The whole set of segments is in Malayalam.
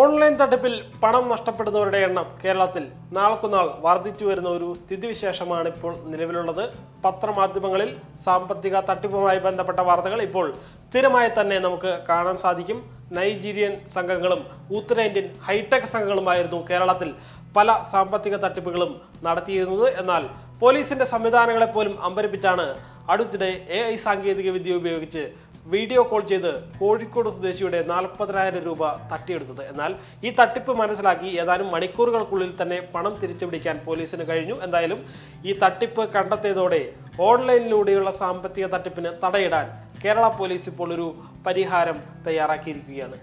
ഓൺലൈൻ തട്ടിപ്പിൽ പണം നഷ്ടപ്പെടുന്നവരുടെ എണ്ണം കേരളത്തിൽ നാൾക്കുനാൾ വർദ്ധിച്ചു വരുന്ന ഒരു സ്ഥിതിവിശേഷമാണ് ഇപ്പോൾ നിലവിലുള്ളത്. പത്രമാധ്യമങ്ങളിൽ സാമ്പത്തിക തട്ടിപ്പുമായി ബന്ധപ്പെട്ട വാർത്തകൾ ഇപ്പോൾ സ്ഥിരമായി തന്നെ നമുക്ക് കാണാൻ സാധിക്കും. നൈജീരിയൻ സംഘങ്ങളും ഉത്തരേന്ത്യൻ ഹൈടെക് സംഘങ്ങളുമായിരുന്നു കേരളത്തിൽ പല സാമ്പത്തിക തട്ടിപ്പുകളും നടത്തിയിരുന്നത്. എന്നാൽ പോലീസിന്റെ സംവിധാനങ്ങളെ പോലും അമ്പരപ്പിച്ചാണ് അടുത്തിടെ എ ഐ സാങ്കേതിക വിദ്യ ഉപയോഗിച്ച് വീഡിയോ കോൾ ചെയ്ത് കോഴിക്കോട് സ്വദേശിയുടെ നാൽപ്പതിനായിരം രൂപ തട്ടിയെടുത്തത്. എന്നാൽ ഈ തട്ടിപ്പ് മനസ്സിലാക്കി ഏതാനും മണിക്കൂറുകൾക്കുള്ളിൽ തന്നെ പണം തിരിച്ചു പിടിക്കാൻ പോലീസിന് കഴിഞ്ഞു. എന്തായാലും ഈ തട്ടിപ്പ് കണ്ടെത്തിയതോടെ ഓൺലൈനിലൂടെയുള്ള സാമ്പത്തിക തട്ടിപ്പിന് തടയിടാൻ കേരള പോലീസ് ഇപ്പോൾ ഒരു പരിഹാരം തയ്യാറാക്കിയിരിക്കുകയാണ്.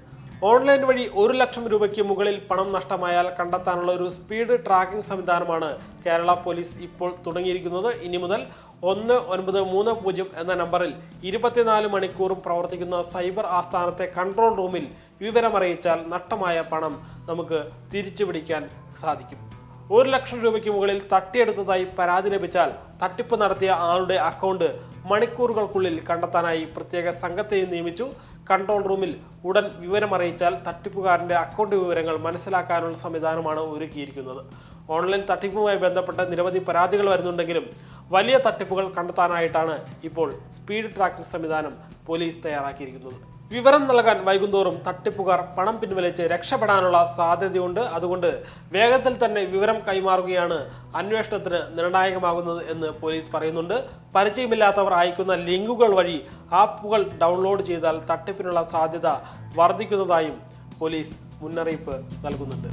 ഓൺലൈൻ വഴി ഒരു ലക്ഷം രൂപയ്ക്ക് മുകളിൽ പണം നഷ്ടമായാൽ കണ്ടെത്താനുള്ള ഒരു സ്പീഡ് ട്രാക്കിംഗ് സംവിധാനമാണ് കേരള പോലീസ് ഇപ്പോൾ തുടങ്ങിയിരിക്കുന്നത്. ഇനി മുതൽ ഒന്ന് ഒൻപത് മൂന്ന് പൂജ്യം എന്ന നമ്പറിൽ ഇരുപത്തിനാല് മണിക്കൂറും പ്രവർത്തിക്കുന്ന സൈബർ ആസ്ഥാനത്തെ കൺട്രോൾ റൂമിൽ വിവരമറിയിച്ചാൽ നഷ്ടമായ പണം നമുക്ക് തിരിച്ചുപിടിക്കാൻ സാധിക്കും. ഒരു ലക്ഷം രൂപയ്ക്ക് മുകളിൽ തട്ടിയെടുത്തതായി പരാതി ലഭിച്ചാൽ തട്ടിപ്പ് നടത്തിയ ആളുടെ അക്കൗണ്ട് മണിക്കൂറുകൾക്കുള്ളിൽ കണ്ടെത്താനായി പ്രത്യേക സംഘത്തെയും നിയമിച്ചു. കൺട്രോൾ റൂമിൽ ഉടൻ വിവരമറിയിച്ചാൽ തട്ടിപ്പുകാരന്റെ അക്കൗണ്ട് വിവരങ്ങൾ മനസ്സിലാക്കാനുള്ള സംവിധാനമാണ് ഒരുക്കിയിരിക്കുന്നത്. ഓൺലൈൻ തട്ടിപ്പുമായി ബന്ധപ്പെട്ട നിരവധി പരാതികൾ വരുന്നുണ്ടെങ്കിലും വലിയ തട്ടിപ്പുകൾ കണ്ടെത്താനായിട്ടാണ് ഇപ്പോൾ സ്പീഡ് ട്രാക്കിംഗ് സംവിധാനം പോലീസ് തയ്യാറാക്കിയിരിക്കുന്നത്. വിവരം നൽകാൻ വൈകുന്തോറും തട്ടിപ്പുകാർ പണം പിൻവലിച്ച് രക്ഷപ്പെടാനുള്ള സാധ്യതയുണ്ട്. അതുകൊണ്ട് വേഗത്തിൽ തന്നെ വിവരം കൈമാറുകയാണ് അന്വേഷണത്തിന് നിർണായകമാകുന്നത് എന്ന് പോലീസ് പറയുന്നുണ്ട്. പരിചയമില്ലാത്തവർ അയക്കുന്ന ലിങ്കുകൾ വഴി ആപ്പുകൾ ഡൗൺലോഡ് ചെയ്താൽ തട്ടിപ്പിനുള്ള സാധ്യത വർദ്ധിക്കുന്നതായും പോലീസ് മുന്നറിയിപ്പ് നൽകുന്നുണ്ട്.